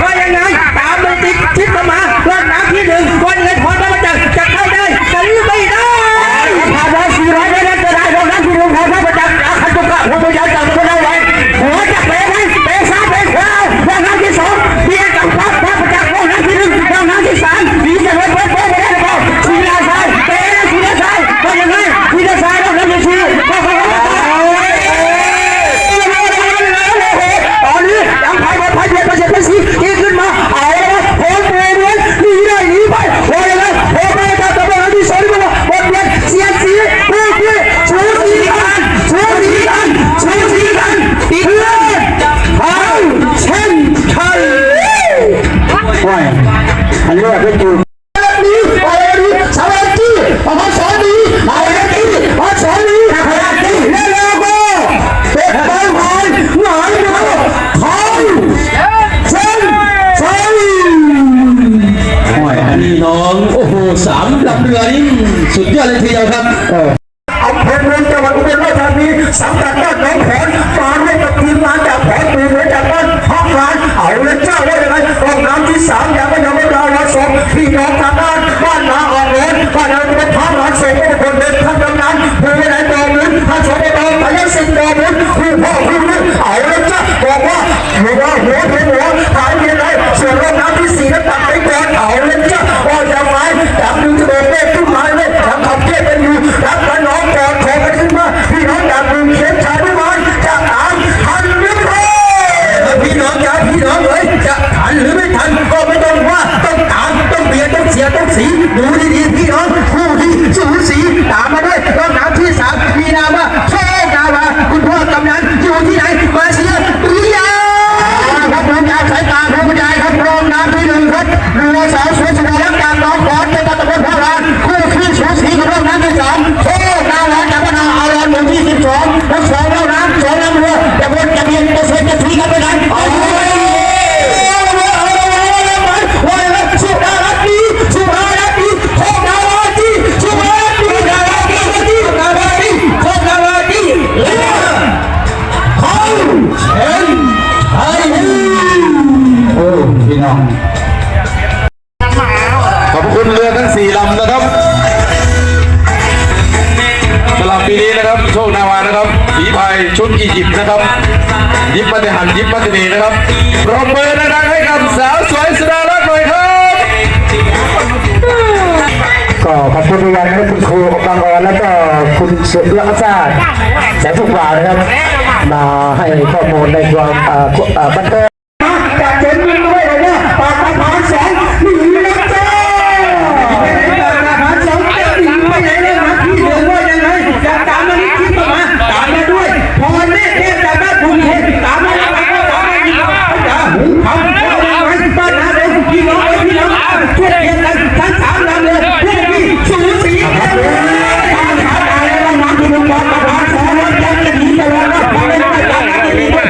playing Yeah, thank you. ีพ่อพี่ลูกเอาเลยจ้ะบอกว่าหัวหัวหัวหัวหายังไงส่วนรองน้ำที่สีก็ตัดไปก่อนเอาเลยจ้ะพ่อจำไว้จำดึงตัวเมฆขึ้นมาเลยจำขับเก็ยบกันอยู่รับพน้องกอดขอกันขึ้นมาพี่น้องจำดึงเขียนชายไม่มันจะอ่านทันหรือเปล่าพี่น้องจ้าพี่น้องเอ้ยจะทันหรือไม่ทันก็ไม่ต้องว่าต้องถามต้องเบียนต้องเสียต้องสีดูดีๆพี่น้อง ปีนี้นะครับ โชคนาวานะครับฝีพายชุดอียิปต์นะครับ ยิบปฏิหันยิบปฏิเนนะครับปรบมือดังๆให้กับสาวสวยสุดารักหน่อยครับ ก็ขอบคุณทุกท่านนะครับคุณครูบางออนแล้วก็คุณเสือเลือกชาติแสนทุกวานะครับ มาให้ข้อมูลในความเอ่อเอ่อบันเทิง มาก